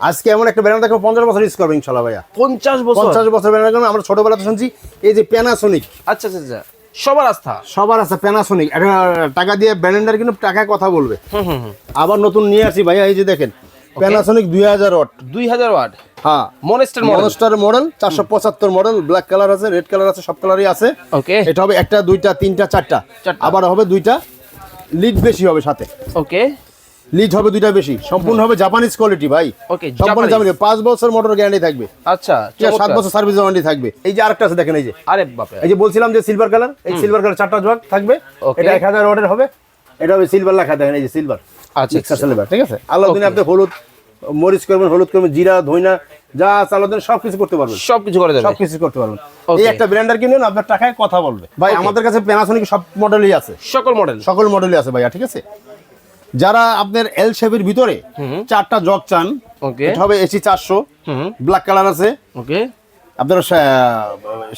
আজকে এমন একটা ব্যানার দেখো পঞ্চাশ বছর ইউজ করবে ইনশাল্লাহ ভাইয়া। পঞ্চাশ বছর? পঞ্চাশ বছর ব্যানার দেখো আমরা ছোটবেলাতে শুনছি এই যে প্যানাসোনিক আচ্ছা আচ্ছা আচ্ছা। সবার আস্থা? সবার আছে প্যানাসোনিক এটা টাকা দিয়ে ব্র্যান্ডার কিন্তু টাকায় কথা বলবে। আবার নতুন নিয়ে আসি ভাইয়া এই যে দেখেন প্যানাসোনিক দুই হাজার ওয়াট দুই হাজার ওয়াট হ্যাঁ। মনেস্টার মডেল মনস্টার মডেল চারশো পঁচাত্তর মডেল ব্ল্যাক কালার আছে রেড কালার আছে সব কালারই আছে। ওকে এটা হবে একটা দুইটা তিনটা চারটা। আবার হবে দুইটা লিড বেশি হবে সাথে। ওকে লিড হবে দুইটা বেশি। সম্পূর্ণ হবে জাপানিজ কোয়ালিটি ভাই। Okay, সম্পূর্ণ Japanese। জাপানি পাঁচ বছর মোটর গ্যারান্টি থাকবে। আচ্ছা সাত। বছর সার্ভিস ওয়ারেন্টি থাকবে। এই যে আরেকটা আছে দেখেন এই যে। আরে বাপরে। এই যে বলছিলাম যে সিলভার কালার এই সিলভার কালার চারটা জগ থাকবে। এটা এক হাজার ওয়াটের হবে। এটা হবে সিলভার লেখা দেখেন এই যে সিলভার আচ্ছা মিক্সার সিলভার ঠিক আছে। আল্লাহ দিনে আপনি হলুদ মরিচ করবেন হলুদ করবেন জিরা ধইনা যা চালার দিন সব কিছু করতে পারবেন। সব কিছু করে দেবে। সব কিছু করতে পারবেন। এই একটা ব্র্যান্ডার কিনুন আপনার টাকায় কথা বলবে। ভাই আমাদের কাছে প্যানাসোনিক সব মডেলই আছে। সকল মডেল সকল মডেলই আছে ভাইয়া ঠিক আছে? যারা আপনার এল শেপের ভিতরে চারটা জগ চান ওকে। এটা হবে এসি চারশো। হুম ব্ল্যাক কালার আছে। ওকে। আপনার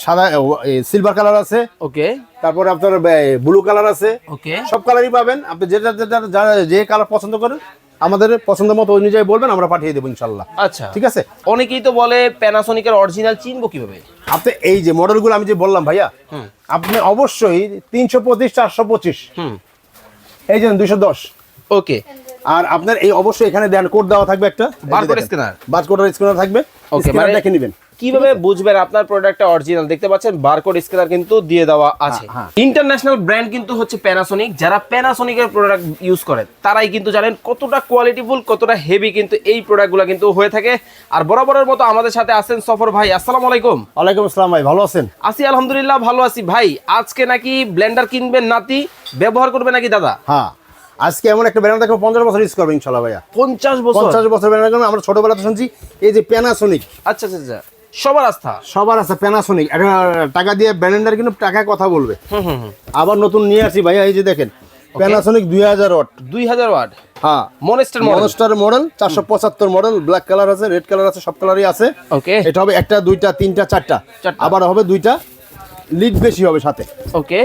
সাদা সিলভার কালার আছে। ওকে। তারপরে আপনার ব্লু কালার আছে। ওকে। সব কালারই পাবেন। আপনি যেটা যেটা যারা যে কালার পছন্দ করেন আমাদের পছন্দ মতো অনুযায়ী বলবেন আমরা পাঠিয়ে দেবো ইনশাল্লাহ। আচ্ছা। ঠিক আছে? অনেকেই তো বলে প্যানাসোনিকের অরিজিনাল চিনবো কীভাবে? আপনি এই যে মডেলগুলো আমি যে বললাম ভাইয়া আপনি অবশ্যই তিনশো পঁচিশ চারশো পঁচিশ। হুম। এই যে দুইশো দশ। ওকে। আর আপনার এই অবশ্যই এখানে দেন কোড দেওয়া থাকবে একটা। Barcode scanner? বারকোডের স্ক্যানার থাকবে। স্ক্যানার মানে- দেখে নেবেন। কীভাবে বুঝবেন আপনার প্রোডাক্টটা অরিজিনাল দেখতে পাচ্ছেন বারকোড স্ক্যানার কিন্তু দিয়ে দেওয়া আছে। ইন্টারন্যাশনাল ব্র্যান্ড কিন্তু হচ্ছে প্যানাসোনিক যারা প্যানাসোনিকের প্রোডাক্ট ইউজ করেন তারাই কিন্তু জানেন কতটা কোয়ালিটিফুল কতটা হেভি কিন্তু এই প্রোডাক্টগুলো কিন্তু হয়ে থাকে। আর বরাবরের মতো আমাদের সাথে আছেন সফর ভাই। আসসালামু আলাইকুম। ওয়ালাইকুম আসসালাম ভাই ভালো আছেন? আসি আলহামদুলিল্লাহ ভালো আছি। ভাই আজকে নাকি ব্লেন্ডার কিনবেন নাতি ব্যবহার করবে নাকি দাদা? হ্যাঁ। আজকে এমন একটা ব্যানার দেখো পঞ্চাশ বছর ইউজ করবে ইনশাল্লাহ ভাইয়া। পঞ্চাশ বছর? পঞ্চাশ বছর ব্র্যান্ড আমরা ছোটবেলাতে শুনছি এই যে প্যানাসোনিক আচ্ছা আচ্ছা আচ্ছা। সবার আস্থা? সবার আস্থা প্যানাসোনিক টাকা দিয়ে ব্র্যান্ডার কিন্তু টাকায় কথা বলবে। আবার নতুন নিয়ে আসি ভাইয়া এই যে দেখেন প্যানাসোনিক দুই হাজার ওয়াট দুই হাজার ওয়াট হ্যাঁ। মনেস্টার মনস্টার মডেল চারশো পঁচাত্তর মডেল ব্ল্যাক কালার আছে রেড কালার আছে সব কালারই আছে। ওকে এটা হবে একটা দুইটা তিনটা চারটা। চারটা। আবার হবে দুইটা লিড বেশি হবে সাথে। ওকে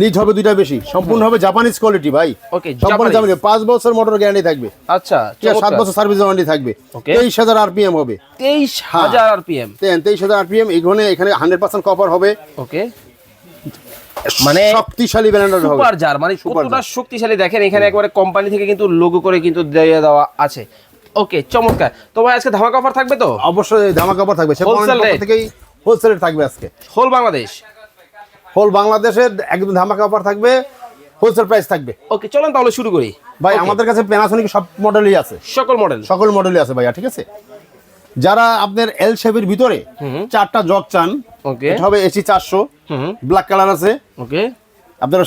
লিড হবে দুইটা বেশি। সম্পূর্ণ হবে জাপানিজ কোয়ালিটি ভাই। ওকে সম্পূর্ণ জাপানিজ। জাপানি পাঁচ বছর মোটর গ্যারান্টি থাকবে। আচ্ছা সাত বছর সার্ভিস ওয়ারেন্টি থাকবে. তেইশ হাজার আরপিএম হবে। তেইশ হাজার আরপিএম তেন তেইশ হাজার আরপিএম এখানে এখানে হান্ড্রেড পার্সেন্ট কভার হবে। ওকে মানে শক্তিশালী ব্র্যান্ডের হবে। সুপার জার মানে কতটা শক্তিশালি দেখেন এখানে একবারে কোম্পানি থেকে কিন্তু লোগো করে কিন্তু দিয়ে দেওয়া আছে। ওকে চমৎকার। তো ভাই আজকে ধামাকা অফার থাকবে তো? অবশ্যই ধামা কাপড় থাকবে। সে থেকেই হোলসেল থাকবে আজকে। হোল বাংলাদেশ হোল বাংলাদেশের একদম ধামা কাপড় থাকবে হোলসেল প্রাইস থাকবে। ওকে চলেন তাহলে শুরু করি। ভাই আমাদের কাছে প্যানাসনিক সব মডেলই আছে। সকল মডেল সকল মডেলই আছে ভাইয়া ঠিক আছে? যারা আপনার এল শেপের ভিতরে চারটা জগ চান ওকে এটা হবে এসি চারশো হুম। ব্ল্যাক কালার আছে। ওকে আপনার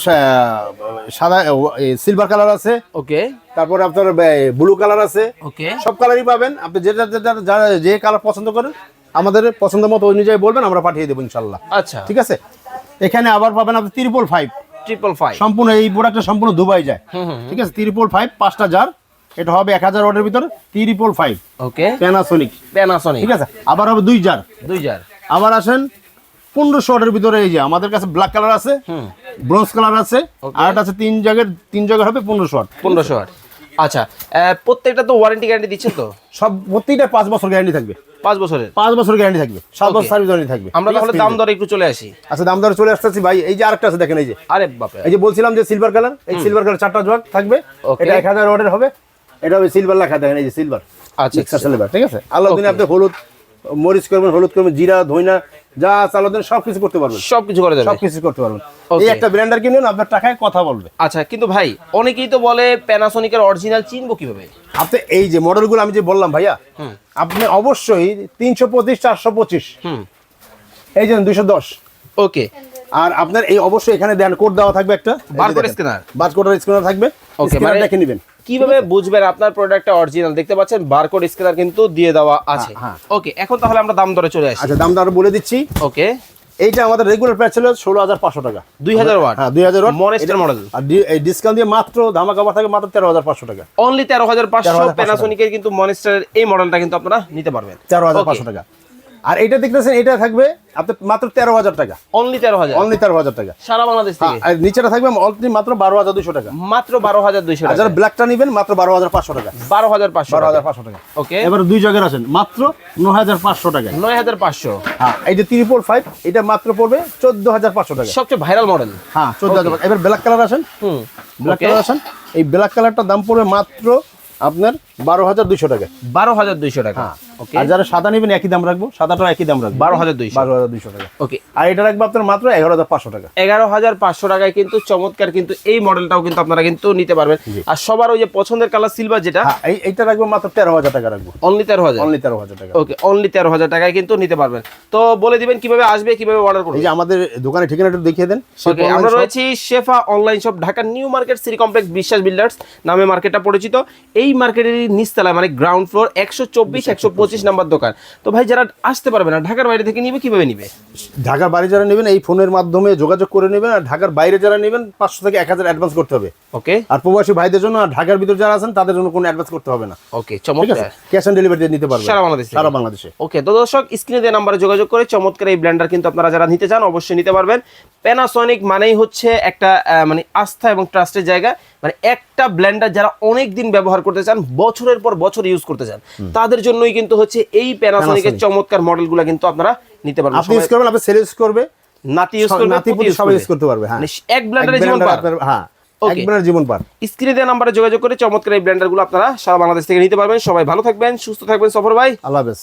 সাদা সিলভার কালার আছে। ওকে তারপরে আপনার ব্লু কালার আছে। ওকে সব কালারই পাবেন। আপনি যেটা যেটা যারা যে কালার পছন্দ করেন আমাদের পছন্দ মতো অনুযায়ী বলবেন আমরা পাঠিয়ে দেবো ইনশাল্লাহ। আচ্ছা। ঠিক আছে? এখানে আবার পাবেন আপনি ত্রিপল ফাইভ ট্রিপল ফাইভ সম্পূর্ণ এই প্রোডাক্টটা সম্পূর্ণ দুবাই যায়। ঠিক আছে? ত্রিপল ফাইভ পাঁচটা জার এটা হবে এক হাজার ওয়াটের ভিতরে triple five okay Panasonic Panasonic ঠিক আছে? আবার হবে দুই জার দুই জার আবার আসেন পনেরোশো ওয়াটের ভিতরে এই যে আমাদের কাছে ব্ল্যাক কালার আছে ব্রোঞ্জ কালার আছে. আর একটা আছে তিন জায়গার তিন জায়গার হবে পনেরোশো ওয়াট পনেরোশো আট আচ্ছা প্রত্যেকটা তো ওয়ারেন্টি গ্যারান্টি দিচ্ছেন তো? সব প্রত্যেকটা পাঁচ বছর গ্যারান্টি থাকবে। পাঁচ বছরের। পাঁচ বছর গ্যারান্টি থাকবে। সাত বছর সার্ভিস ওয়ারেন্টি থাকবে। আমরা তাহলে দাম দরে একটু চলে আসি। আচ্ছা দাম দরে চলে আসতেছি ভাই এই যে আরেকটা আছে দেখেন এই যে। আরে বাপে এই যে বলছিলাম যে সিলভার কালার এই সিলভার কালার চারটা জগ থাকবে। এটা এক হাজার ওয়াটের হবে। এটা হবে সিলভার লেখা দেখেন এই যে সিলভার আচ্ছা সিলভার ঠিক আছে? আল্লাহ দিন আপনি হলুদ মরিচ করবেন হলুদ করবেন জিরা ধইনা যা চালার দিন সব কিছু করতে পারবেন। সব কিছু করে দেবে। সব কিছু করতে পারবেন। এই একটা ব্র্যান্ডার কিনুন আপনার টাকায় কথা বলবে। আচ্ছা কিন্তু ভাই অনেকেই তো বলে প্যানাসোনিকের অরিজিনাল চিনবো কীভাবে? আপনি এই যে মডেলগুলো আমি যে বললাম ভাইয়া আপনি অবশ্যই তিনশো পঁচিশ চারশো পঁচিশ। হুম। এই যে দুইশো দশ। ওকে আর আপনার এই অবশ্যই এখানে দেন কোড দেওয়া থাকবে একটা। Barcode scanner? বারকোডের স্ক্যানার থাকবে। ওকে স্ক্যানার মানে- দেখে নেবেন। কীভাবে বুঝবেন আপনার প্রোডাক্টটা অরিজিনাল দেখতে পাচ্ছেন বারকোড স্ক্যানার কিন্তু দিয়ে দেওয়া আছে। হ্যাঁ। ওকে এখন তাহলে আমরা দাম দরে চলে আসি। আচ্ছা দাম দর বলে দিচ্ছি। ওকে এইটা আমাদের রেগুলার প্রাইস ছিল ষোলো হাজার পাঁচশো টাকা। দুই হাজার ওয়াট? হ্যাঁ দুই হাজার মনেস্টার মডেল আর এই ডিসকাউন্ট দিয়ে মাত্র ধামা কাবার থাকে মাত্র তেরো হাজার পাঁচশো টাকা। অনলি তেরো হাজার পাঁচশো 13,500 প্যানাসোনিকের কিন্তু মনেস্টারের এই মডেলটা কিন্তু আপনারা নিতে পারবেন। তেরো হাজার. পাঁচশো টাকা। আর এটা দেখতেছেন এটা থাকবে আপনার মাত্র তেরো হাজার টাকা। অনলি তেরো হাজার। অনলি তেরো হাজার টাকা। সারা বাংলাদেশ হ্যাঁ, থেকে আর নিচেটা থাকবে অনলি মাত্র বারো হাজার দুশো টাকা। মাত্র বারো হাজার দুইশো আর টাকা। যারা ব্ল্যাকটা নেবেন মাত্র বারো হাজার পাঁচশো টাকা। বারো হাজার পাঁচশো বারো হাজার পাঁচশো টাকা। ওকে এবার দুই জায়গায় আছেন মাত্র ন হাজার পাঁচশো টাকা। নয় হাজার পাঁচশো। হ্যাঁ এই যে ত্রিপল ফাইভ এটা মাত্র পড়বে চোদ্দ হাজার পাঁচশো টাকা। সবচেয়ে ভাইরাল মডেল হ্যাঁ চোদ্দ হাজার এবার ব্ল্যাক কালার আসেন। হুম ব্ল্যাক কালার আসেন। এই ব্ল্যাক কালারটার দাম পড়বে মাত্র আপনার বারো হাজার দুইশো টাকা। বারো হাজার দুইশো টাকা। হ্যাঁ। আর যারা সাদা নেবেন একই দাম রাখব। সাদাটাও একই দাম রাখব। বারো হাজার দুইশো। বারো হাজার দুইশো টাকা। ওকে আর এটা রাখব আপনার মাত্র এগারো হাজার পাঁচশো টাকা। এগারো হাজার পাঁচশো টাকায় কিন্তু চমৎকার কিন্তু এই মডেলটাও কিন্তু আপনারা কিন্তু নিতে পারবেন। আর সবার ওই যে পছন্দের কালার সিলভার যেটা হ্যাঁ এই এইটা রাখব মাত্র তেরো হাজার টাকা রাখব। অনলি তেরো হাজার? অনলি তেরো হাজার টাকা। ওকে অনলি তেরো হাজার টাকায় কিন্তু নিতে পারবেন। তো বলে দিবেন কীভাবে আসবে কীভাবে অর্ডার করবে? এই যে আমাদের দোকানে ঠিকানাটা দেখিয়ে দেন। আমরা রয়েছি Shefa online shop Dhaka new market city complex Biswas builders নামে মার্কেটটা পরিচিত। এই মার্কেটের নিচতলায় মানে গ্রাউন্ড ফ্লোর একশো চব্বিশ একশো পঁচিশ নাম্বার দোকান। তো ভাই যারা আসতে পারবে না ঢাকার বাইরে থেকে নিবে কীভাবে নিবে? ঢাকার বাইরে যারা নেবেন এই ফোনের মাধ্যমে যোগাযোগ করে নেবেন আর ঢাকার বাইরে যারা নেবেন পাঁচশো থেকে এক হাজার অ্যাডভান্স করতে হবে। ওকে। আর প্রবাসী ভাইদের জন্য আর ঢাকার ভিতর যারা আছেন তাদের জন্য কোনো অ্যাডভান্স করতে হবে না। ওকে চমৎকার। ক্যাশ অন ডেলিভারি নিতে পারবেন। সারা বাংলাদেশে? সারা বাংলাদেশে। ওকে তো দর্শক স্ক্রিনে দেওয়া নাম্বারে যোগাযোগ করে চমৎকার এই ব্ল্যান্ডার কিন্তু আপনারা যারা নিতে চান অবশ্যই নিতে পারবেন। প্যানাসনিক মানেই হচ্ছে একটা মানে আস্থা এবং ট্রাস্টের জায়গা। মানে একটা ব্ল্যান্ডার যারা অনেক দিন ব্যবহার করতে চান বছরের পর বছর ইউজ করতে চান তাদের জন্যই কিন্তু হচ্ছে এই প্যানাসনিকের। চমৎকার মডেলগুলো কিন্তু আপনারা নিতে পারবেন। আপনি ইউজ করবেন আপনি সেল ইউজ করবে। নাতি ইউজ করবে নাতি পুতি সবাই ইউজ করতে পারবে হ্যাঁ। মানে এক ব্ল্যান্ডারে জীবন পার হ্যাঁ এক. ব্র্যান্ডের জীবন পার স্ক্রিনে দেওয়া নাম্বারে যোগাযোগ করে চমৎকার এই ব্ল্যান্ডারগুলো আপনারা সারা বাংলাদেশ থেকে নিতে পারবেন। সবাই ভালো থাকবেন সুস্থ থাকবেন সফর ভাই। আল্লাহ হাফেজ।